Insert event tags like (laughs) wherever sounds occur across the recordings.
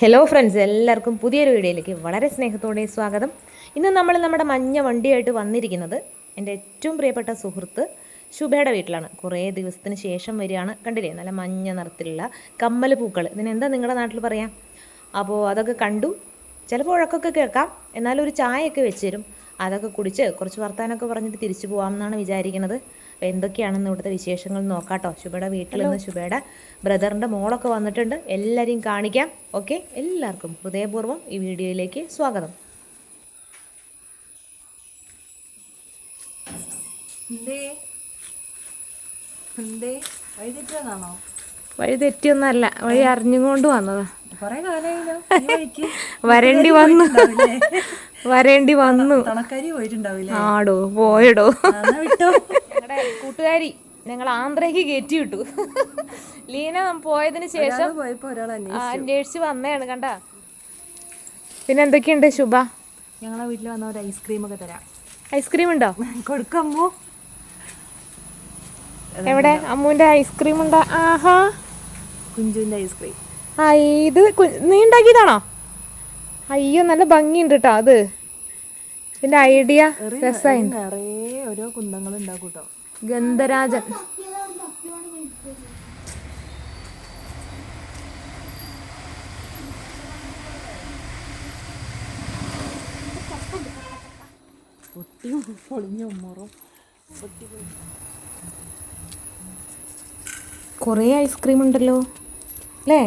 Hello friends എല്ലാവർക്കും പുതിയൊരു വീഡിയോയിലേക്ക് വളരെ സ്നേഹത്തോടെ സ്വാഗതം. ഇന്ന് നമ്മൾ നമ്മുടെ മഞ്ഞ വണ്ടിയായിട്ട് വന്നിരിക്കുന്നത് എന്റെ ഏറ്റവും പ്രിയപ്പെട്ട സുഹൃത്ത് ശുഭയുടെ വീട്ടിലാണ്. കുറേ ദിവസത്തിന് ശേഷം വരികയാണ്. കണ്ടില്ലേ? നല്ല മഞ്ഞ നിറത്തിലുള്ള കമ്മൽ പൂക്കൾ ഇതിനെന്താ നിങ്ങളുടെ നാട്ടിൽ പറയാം? അപ്പോൾ അതൊക്കെ കണ്ടു. ചിലപ്പോൾ ഉഴക്കൊക്കെ കേൾക്കാം. എന്നാലും ഒരു ചായയൊക്കെ വെച്ച് തരും. അതൊക്കെ കുടിച്ച് കുറച്ച് വർത്താനമൊക്കെ പറഞ്ഞിട്ട് തിരിച്ചു പോകാമെന്നാണ് വിചാരിക്കുന്നത് അപ്പോൾ എന്തൊക്കെയാണെന്ന് ഇവിടുത്തെ വിശേഷങ്ങൾ നോക്കാട്ടോ. ശുഭയുടെ വീട്ടിൽ നിന്ന് ശുഭയുടെ ബ്രദറിന്റെ മോളൊക്കെ വന്നിട്ടുണ്ട്. എല്ലാവരെയും കാണിക്കാം. ഓക്കെ? എല്ലാവർക്കും ഹൃദയപൂർവം ഈ വീഡിയോയിലേക്ക് സ്വാഗതം. വഴി തെറ്റിയൊന്നല്ല. വഴി അറിഞ്ഞുകൊണ്ട് വന്നതാ. (laughs) വരേണ്ടി വന്നു. (laughs) വരേണ്ടി വന്നു. ആടോ പോയടോ. ഞങ്ങളുടെ കൂട്ടുകാരി ഞങ്ങൾ ആന്ധ്രയ്ക്ക് കയറ്റി വിട്ടു. (laughs) ലീന പോയതിന് ശേഷം അന്വേഷിച്ച്. വന്നതാണ് കണ്ട? പിന്നെ എന്തൊക്കെയുണ്ട് ശുഭ? ഞങ്ങളെ വീട്ടിൽ വന്ന ഒരു ഐസ്ക്രീം ഒക്കെ തരാം. ഐസ്ക്രീം ഉണ്ടോ? കൊടുക്കമ്മോ എവിടെ? അമ്മുവിന്റെ ഐസ്ക്രീം ഉണ്ടോ? ആഹാ. കുഞ്ചുവിന്റെ ഐസ്ക്രീം. ആ ഇത് നീണ്ടാക്കിയതാണോ? നീ ഉണ്ടാക്കിയതാണോ അയ്യോ നല്ല ഭംഗിയുണ്ട് കേട്ടോ അത്. ഇതിന്റെ ഐഡിയ രസമായി നിറയെ ഓരോ കുന്തങ്ങൾ ഉണ്ടാക്കും കേട്ടോ ഗന്ധരാജൻ പൊട്ടിയും പൊളിഞ്ഞും മുറും കുറേ ഐസ്ക്രീം ഉണ്ടല്ലോ. അല്ലേ?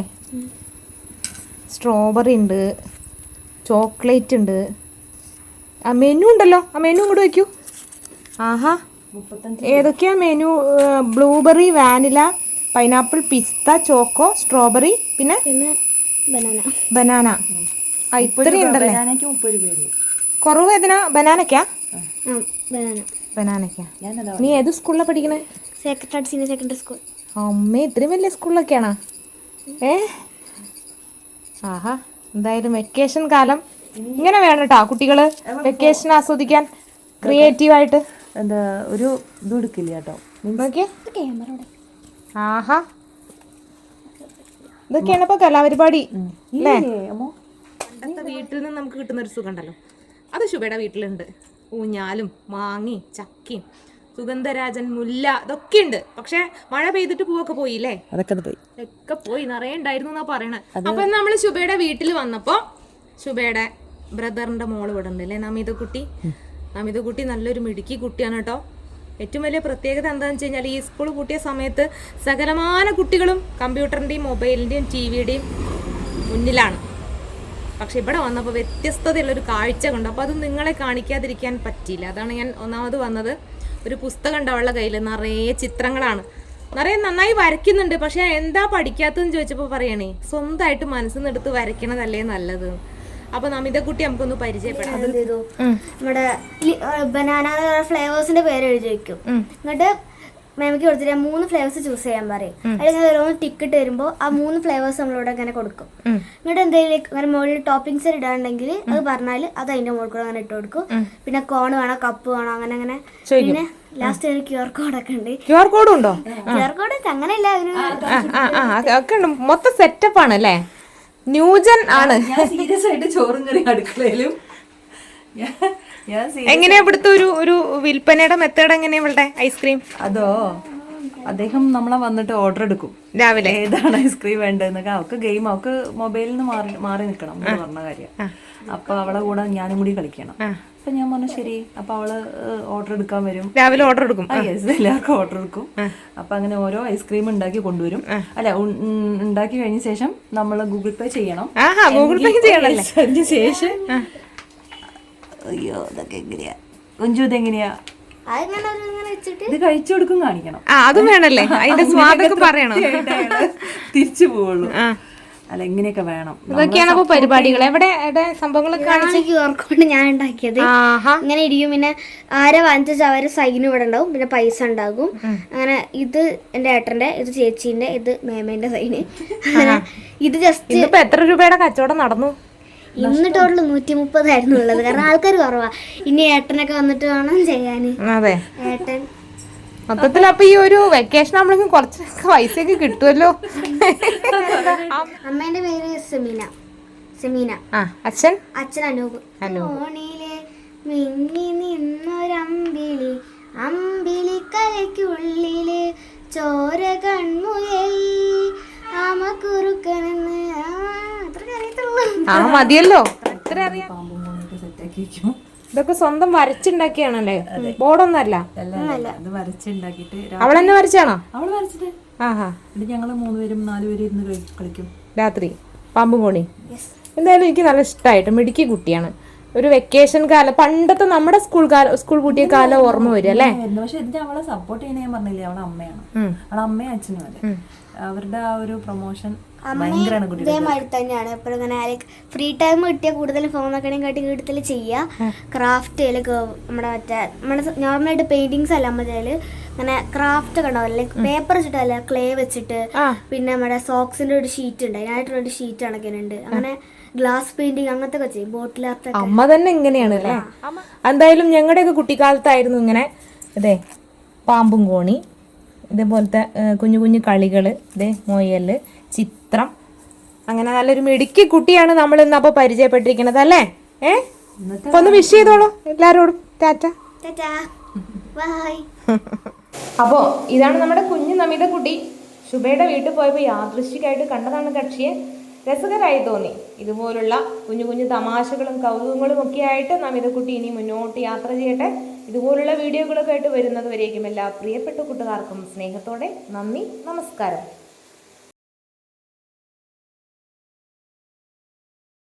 സ്ട്രോബെറി ഉണ്ട്. ചോക്ലേറ്റ് ഉണ്ട്. ആ മെനു ഉണ്ടല്ലോ. ആ മെനു ഇങ്ങോട്ട് വയ്ക്കൂ ആഹാ. ഏതൊക്കെയാ മെനു ബ്ലൂബെറി വാനില പൈനാപ്പിൾ പിസ്ത ചോക്കോ സ്ട്രോബെറി പിന്നെ പിന്നെ ബനാന ബനാന ആ ഇത്രയും ഉണ്ടല്ലേ? കുറവ് ഏതിനാ? ബനാനക്കാ ബനാനക്കാ നീ ഏത് സ്കൂളിലാണ് പഠിക്കണേ? സെക്രട്ടറി സീനിയർ സെക്കൻഡറി സ്കൂൾ അമ്മ ഇത്രയും വലിയ സ്കൂളിലൊക്കെയാണോ ഏ? ആഹാ എന്തായാലും വെക്കേഷൻ കാലം. ഇങ്ങനെ വേണം കേട്ടോ കുട്ടികൾ വെക്കേഷൻ ആസ്വദിക്കാൻ ക്രിയേറ്റീവായിട്ട് എന്താ ഒരു ഇത് എടുക്കില്ല കേട്ടോ ആഹാ. ഇതൊക്കെയാണ് ഇപ്പൊ കലാപരിപാടി. വീട്ടിൽ നിന്ന് നമുക്ക് കിട്ടുന്ന ഒരു സുഖം ഉണ്ടല്ലോ. അത് ശുഭയുടെ വീട്ടിലുണ്ട്. ഊഞ്ഞാലും മാങ്ങി ചക്കയും സുഗന്ധരാജൻ മുല്ല ഇതൊക്കെ ഉണ്ട് പക്ഷെ മഴ പെയ്തിട്ട് പൂവൊക്കെ പോയില്ലേ? അതൊക്കെ അത് പോയി. ഒക്കെ പോയി. നിറയെ ഉണ്ടായിരുന്നു എന്നാ പറയണേ. അപ്പൊ നമ്മൾ ശുഭയുടെ വീട്ടിൽ വന്നപ്പോ ശുഭയുടെ ബ്രദറിന്റെ മോൾ ഇവിടെ ഉണ്ട് അല്ലേ? നമിത കുട്ടി. നമിത കുട്ടി നല്ലൊരു മിടുക്കി കുട്ടിയാണ് കേട്ടോ. ഏറ്റവും വലിയ പ്രത്യേകത എന്താണെന്ന് വെച്ച് കഴിഞ്ഞാൽ ഈ സ്കൂൾ പൂട്ടിയ സമയത്ത് സകലമാന കുട്ടികളും കമ്പ്യൂട്ടറിന്റെയും മൊബൈലിന്റെയും ടി വിയുടെയും മുന്നിലാണ്. പക്ഷെ ഇവിടെ വന്നപ്പോൾ വ്യത്യസ്തതയുള്ളൊരു കാഴ്ച കണ്ടു. അപ്പോൾ അത് നിങ്ങളെ കാണിക്കാതിരിക്കാൻ പറ്റിയില്ല. അതാണ് ഞാൻ ഒന്നാമത് വന്നത്. ഒരു പുസ്തകം ഉണ്ട് അവളുടെ കയ്യിൽ നിറയെ ചിത്രങ്ങളാണ്. നിറയെ നന്നായി വരയ്ക്കുന്നുണ്ട് പക്ഷെ എന്താ പഠിക്കാത്തതെന്ന് ചോദിച്ചപ്പോൾ പറയണേ സ്വന്തമായിട്ട് മനസ്സിൽ നിന്ന് എടുത്ത് വരയ്ക്കണതല്ലേ നല്ലത്. അപ്പൊ നമിതക്കുട്ടി നമുക്കൊന്ന് പരിചയപ്പെടാം. നമ്മുടെ ബനാന ഫ്ലേവേഴ്സിന്റെ പേര് എഴുതി വെക്കും. എന്നിട്ട് മാമിക്ക് കൊടുത്തിട്ട് മൂന്ന് ഫ്ലേവേഴ്സ് ചൂസ് ചെയ്യാൻ പറയും. അല്ലെങ്കിൽ ഓരോന്ന് ടിക്കറ്റ് വരുമ്പോൾ ആ മൂന്ന് ഫ്ലേവേഴ്സ് നമ്മളോട് അങ്ങനെ കൊടുക്കും. എന്നിട്ട് എന്തെങ്കിലും അങ്ങനെ മുകളിൽ ടോപ്പിംഗ്സ് ഇടാണ്ടെങ്കിൽ അത് പറഞ്ഞാൽ അത് അതിന്റെ മുകളിൽ കൂടെ അങ്ങനെ ഇട്ട് കൊടുക്കും. പിന്നെ കോൺ വേണോ കപ്പ് വേണോ അങ്ങനെ അങ്ങനെ. പിന്നെ ലാസ്റ്റ് ഒരു ക്യു ആർ കോഡൊക്കെ ഉണ്ട്. ക്യു ആർ കോഡ് ഉണ്ടോ ക്യു ആർ കോഡ് അങ്ങനെയല്ല ഒക്കെ ഉണ്ട്. മൊത്തം സെറ്റപ്പ് ആണ് അല്ലേ? ന്യൂജൻ ആണ്. ഞാൻ സീരിയസ് ആയിട്ട് ചോറും കറി അടുക്കളയിലും. എങ്ങനെയാ ഇവിടുത്തെ ഒരു ഒരു വിൽപ്പനയുടെ മെത്തേഡ് എങ്ങനെയാ ഇവിടെ ഐസ്ക്രീം അതോ അദ്ദേഹം നമ്മളെ വന്നിട്ട് ഓർഡർ എടുക്കും. രാവിലെ. ഏതാണ് ഐസ്ക്രീം വേണ്ടതെന്നൊക്കെ. അവൾക്ക് ഗെയിം അവൾക്ക് മൊബൈലിൽ നിന്ന് മാറി മാറി നിൽക്കണം എന്ന് പറഞ്ഞ കാര്യം. അപ്പൊ അവളെ കൂടെ ഞാനും കൂടി കളിക്കണം. അപ്പൊ ഞാൻ പറഞ്ഞു ശരി. അപ്പൊ അവൾ ഓർഡർ എടുക്കാൻ വരും. രാവിലെ ഓർഡർ എടുക്കും. യെസ് എല്ലാവർക്കും ഓർഡർ എടുക്കും. അപ്പൊ അങ്ങനെ ഓരോ ഐസ്ക്രീം ഉണ്ടാക്കി കൊണ്ടുവരും. അല്ല ഉണ്ടാക്കി കഴിഞ്ഞ ശേഷം നമ്മൾ ഗൂഗിൾ പേ ചെയ്യണം. ഗൂഗിൾ പേ ചെയ്യണം അതിന് ശേഷം അയ്യോ ഇതൊക്കെ എങ്ങനെയാ? കുഞ്ചു ഇതെങ്ങനെയാ? ഇത് കഴിച്ചു കൊടുക്കും കാണിക്കണം. ആ അതും വേണല്ലേ? അതിന്റെ സ്വാദൊക്കെ പറയണം? തിരിച്ചു പോവുള്ളൂ. അല്ല ഇങ്ങനെയൊക്കെ വേണം. ഇതൊക്കെയാണ് അപ്പൊ പരിപാടികൾ. എവിടെ എവിടെ സംഭവങ്ങളൊക്കെ കാണിച്ച്? ക്യു ആർ കോഡ് ഞാൻ ഉണ്ടാക്കിയത്. ഇങ്ങനെ ഇരിക്കും പിന്നെ ആരെ വാങ്ങിച്ച അവരെ സൈന് ഇവിടെ ഉണ്ടാവും. പിന്നെ പൈസ ഉണ്ടാകും. അങ്ങനെ ഇത് എന്റെ ഏട്ടന്റെ ഇത് ചേച്ചീന്റെ ഇത് മേമേന്റെ സൈന്. (laughs) ഇത് ജസ്റ്റ് ഇപ്പൊ എത്ര രൂപയുടെ കച്ചവടം നടന്നു? ഇന്ന് ടോട്ടൽ നൂറ്റി മുപ്പതായിരുന്നു ഉള്ളത്. കാരണം ആൾക്കാർ കുറവാ. ഇനി ഏട്ടനൊക്കെ വന്നിട്ട് വേണം ചെയ്യാൻ അതെ. ഏട്ടൻ. മൊത്തത്തിൽ അപ്പൊ ഈ ഒരു വെക്കേഷൻ ആകുമ്പോഴേക്കും കുറച്ചൊക്കെ പൈസയൊക്കെ കിട്ടുമല്ലോ അമ്മേന്റെ പേര് സെമീന. സെമീന. ആ അച്ഛൻ? അച്ഛൻ അനൂപ്. അനൂപ്. മിന്നി ആ മതിയല്ലോ. ഇത്ര അറിയാം. സെറ്റാക്കി ഇതൊക്കെ സ്വന്തം വരച്ചുണ്ടാക്കിയാണല്ലേ? ബോർഡൊന്നല്ല അവളെന്നെ അത് വരച്ചുണ്ടാക്കിയിട്ട് അവൾ തന്നെ വരച്ചാണോ? അവൾ ആഹാ. ഞങ്ങൾ മൂന്നുപേരും നാലുപേരും ഇരുന്ന് കളിക്കും രാത്രി. പാമ്പും കോണി എന്തായാലും എനിക്ക് നല്ല ഇഷ്ടമായിട്ട് മിടുക്കി കുട്ടിയാണ്. ഒരു വെക്കേഷൻ കാലം പണ്ടത്തെ നമ്മുടെ സ്കൂൾ കാലം സ്കൂൾ കൂട്ടിയ കാലം ഓർമ്മ വരും അല്ലേ. പക്ഷെ ഇതിന് അവളെ സപ്പോർട്ട് ചെയ്യണ ഞാൻ പറഞ്ഞില്ലേ? അവളെ അമ്മയാണ്. അവളെ അമ്മയും അച്ഛനും അല്ലേ? അവരുടെ ആ ഒരു പ്രൊമോഷൻ ഭയങ്കരമാണ് ഇതേമാതിരി തന്നെയാണ്. എപ്പോഴും ഇങ്ങനെ ലൈക്ക് ഫ്രീ ടൈം കിട്ടിയ കൂടുതൽ ഫോണൊക്കെ കാട്ടി കൂടുതൽ ചെയ്യുക ക്രാഫ്റ്റ് നമ്മുടെ മറ്റേ നമ്മുടെ നോർമലായിട്ട് പെയിന്റിങ്സ് അല്ല നമ്മുടെ അങ്ങനെ ഇങ്ങനെ ക്രാഫ്റ്റ് ഒക്കെ ഉണ്ടാവില്ല ലൈക്ക് പേപ്പർ വെച്ചിട്ടല്ല ക്ലേ വെച്ചിട്ട് പിന്നെ നമ്മുടെ സോക്സിന്റെ ഒരു ഷീറ്റ് ഉണ്ട്. അതിനായിട്ടുള്ള ഒരു ഷീറ്റ് കണക്കിനുണ്ട് അങ്ങനെ ഗ്ലാസ് പെയിന്റിങ് അങ്ങനത്തെ ഒക്കെ ചെയ്യും ബോട്ടിൽ അമ്മ തന്നെ ഇങ്ങനെയാണ് അല്ലേ? എന്തായാലും ഞങ്ങളുടെയൊക്കെ കുട്ടിക്കാലത്തായിരുന്നു ഇങ്ങനെ അതെ പാമ്പും കോണി ഇതേപോലത്തെ കുഞ്ഞു കുഞ്ഞു കളികൾ ഇതേ മൊയൽ ചിത്രം. അങ്ങനെ നല്ലൊരു മിടുക്കി കുട്ടിയാണ് നമ്മൾ ഇന്ന് അപ്പോൾ പരിചയപ്പെട്ടിരിക്കുന്നത് അല്ലേ? ഏ? അപ്പൊ ഒന്ന് വിഷ് ചെയ്തോളൂ. എല്ലാരോടും. ടാറ്റ. ബൈ. അപ്പോൾ ഇതാണ് നമ്മുടെ കുഞ്ഞു നമിത കുട്ടി. ശുഭയുടെ വീട്ടിൽ പോയപ്പോൾ യാദൃശ്ചികമായിട്ട് കണ്ടതാണ് കക്ഷിയെ. രസകരമായി തോന്നി. ഇതുപോലുള്ള കുഞ്ഞു കുഞ്ഞു തമാശകളും കൗതുകങ്ങളും ഒക്കെ ആയിട്ട് നമിതക്കുട്ടി ഇനി മുന്നോട്ട് യാത്ര ചെയ്യട്ടെ. ഇതുപോലുള്ള വീഡിയോകളൊക്കെ ആയിട്ട് വരുന്നത് വരേക്കും എല്ലാ പ്രിയപ്പെട്ട കൂട്ടുകാർക്കും സ്നേഹത്തോടെ നന്ദി നമസ്കാരം.